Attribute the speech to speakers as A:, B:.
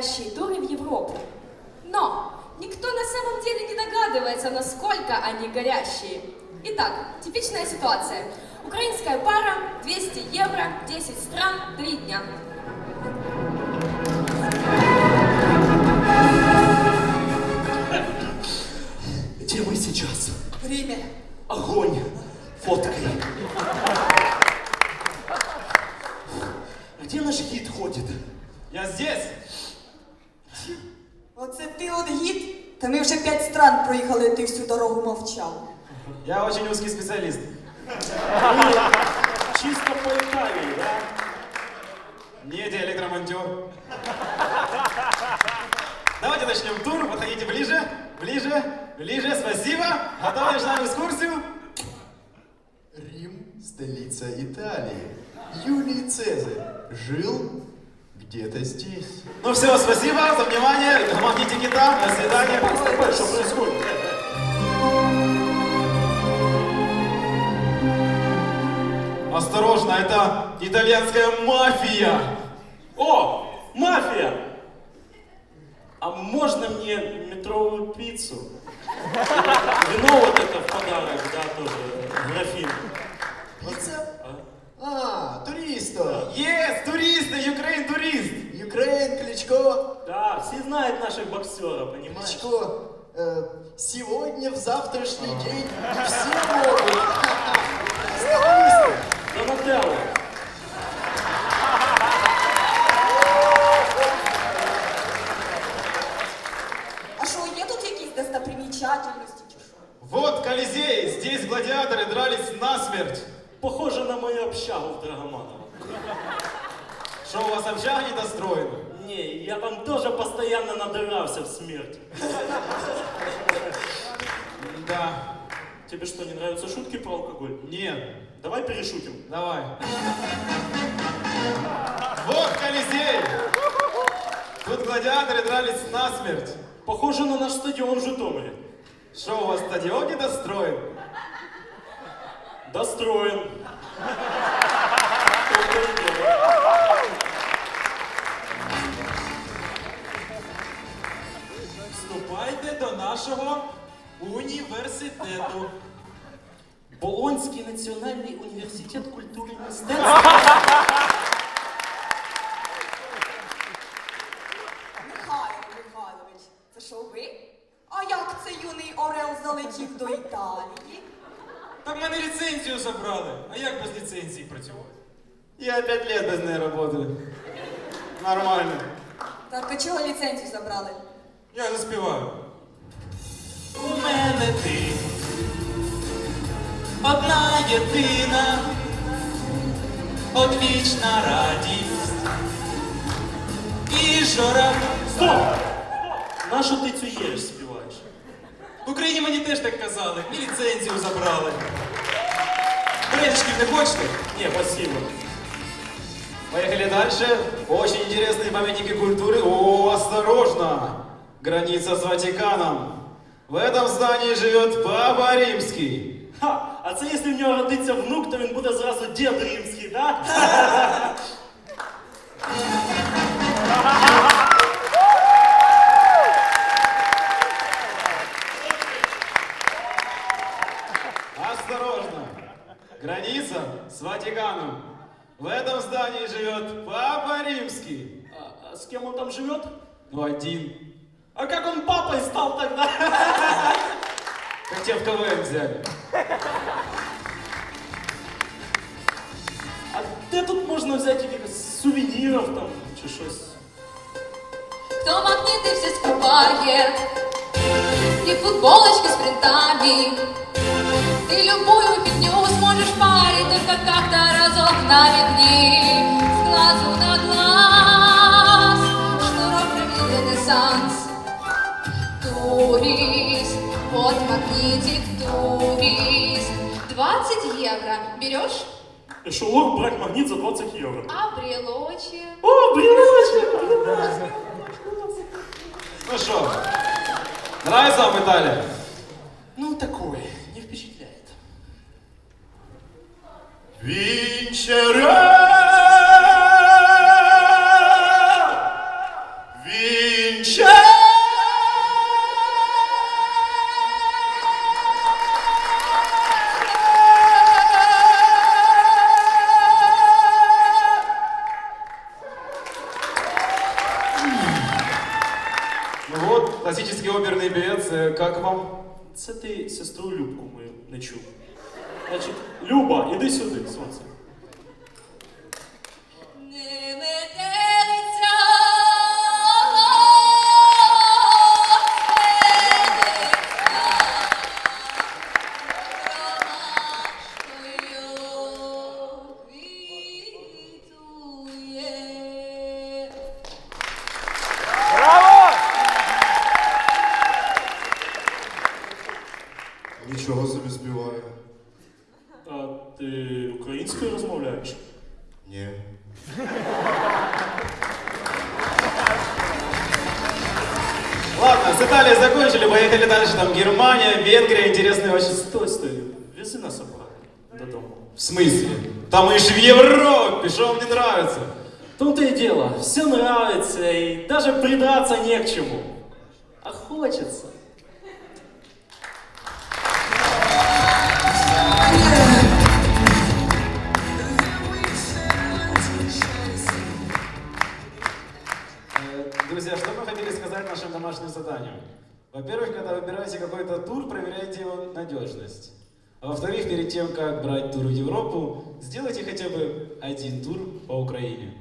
A: горящие туры в Европу. Но никто на самом деле не догадывается, насколько они горящие. Итак, типичная ситуация. Украинская пара, 200 евро, 10 стран, 3 дня.
B: Оце ти от гід? Та ми вже п'ять стран проїхали, ти всю дорогу мовчав.
C: Я очень узкий специалист.
D: Чисто по Италии, да?
C: Не электромонтер. Давайте начнем тур. Подходите ближе, ближе, ближе. Спасибо. Готовы начинаем экскурсию?
E: Рим – столица Италии. Юлий Цезарь жил где-то здесь.
C: Ну все, спасибо за внимание. Китам. До свидания.
D: Что происходит?
C: Осторожно, это итальянская мафия.
D: О, мафия! А можно мне метровую пиццу? Вино вот это в подарок, да, тоже, графин.
E: Пицца? А, туристо.
C: Yes, туристы, Украин турист.
E: Юкрейн, Кличко
D: Да, все знают наших боксеров, понимаешь?
E: Кличко, э, сегодня, в завтрашний день все могут. Туристы.
D: Донателло.
B: А що, є тут якісь достопримічательності чи що?
C: Вот Колизей. Здесь гладиаторы дрались насмерть.
D: Похоже на мою общагу в Драгоманово.
C: Что у вас общага недостроена?
D: Не, я там тоже постоянно надырался в смерть.
C: Да.
D: Тебе что, не нравятся шутки про алкоголь?
C: Нет.
D: Давай перешутим.
C: Давай. Вот Колизей! Тут гладиаторы дрались насмерть.
D: Похоже на наш стадион в Житомире.
C: Что у вас стадион недостроен?
D: Достроен. Только и дело.
C: До нашого університету.
D: Болонський національний університет культури і мистецтв.
B: Михайло Михайлович, це що ви? А як це юний Орел залетів до Італії?
F: Та в мене ліцензію забрали. А як без ліцензії працювати?
C: Я пять лет без ней работаю. Нормально.
B: Так, а чого ліцензію забрали?
F: Я заспіваю.
G: У мене ти одна єдина, одвічна радість і жора.
D: Стоп! Нащо ти цю єресь співаєш?
F: В Україні мені теж так казали. І ліцензію забрали. Горячків не хочете?
D: Ні, спасибо.
C: Поехали дальше. Очень интересные памятники культуры. О, осторожно! Граница с Ватиканом. В этом здании живет Папа Римский.
D: Ха! А це якщо в нього родиться внук, то він буде зразу дід римський, да?
C: Осторожно! Граница с Ватиканом. В этом здании живет Папа Римский.
D: А, а з ким он там живет?
C: Ну, один.
D: А как он папой стал тогда?
C: Как тебя в КВН взяли.
D: А де тут можна взяти якихось сувенірів там чи щось?
A: Кто магниты все скупает И футболочки с принтами Ты любую фигню сможешь парить Только как-то разок намекни Берешь?
D: Эшелон брать магнит за 20 євро.
A: А брелочек?
D: О, брелочек!
C: Ну что, нравится вам Италия?
D: Ну, такое, не впечатляет.
E: Винчера!
A: Как вам?
D: Це ти сестру Любку мою не чув. Значить, Люба, іди сюди, сонце. українською розмовляєш?
E: Ні.
A: Ладно, с Италией закончили, поехали дальше. Там Германия, Венгрия, интересные очень...
D: Стой, стой, вези нас обратно додому.
A: В смысле? Там мы же в Европе, что вам не нравится?
D: В том-то и дело, все нравится, и даже придраться не к чему. А хочется.
A: Во-первых, когда выбираете какой-то тур, проверяйте его надежность. А во-вторых, перед тем, как брать тур в Европу, сделайте хотя бы один тур по Украине.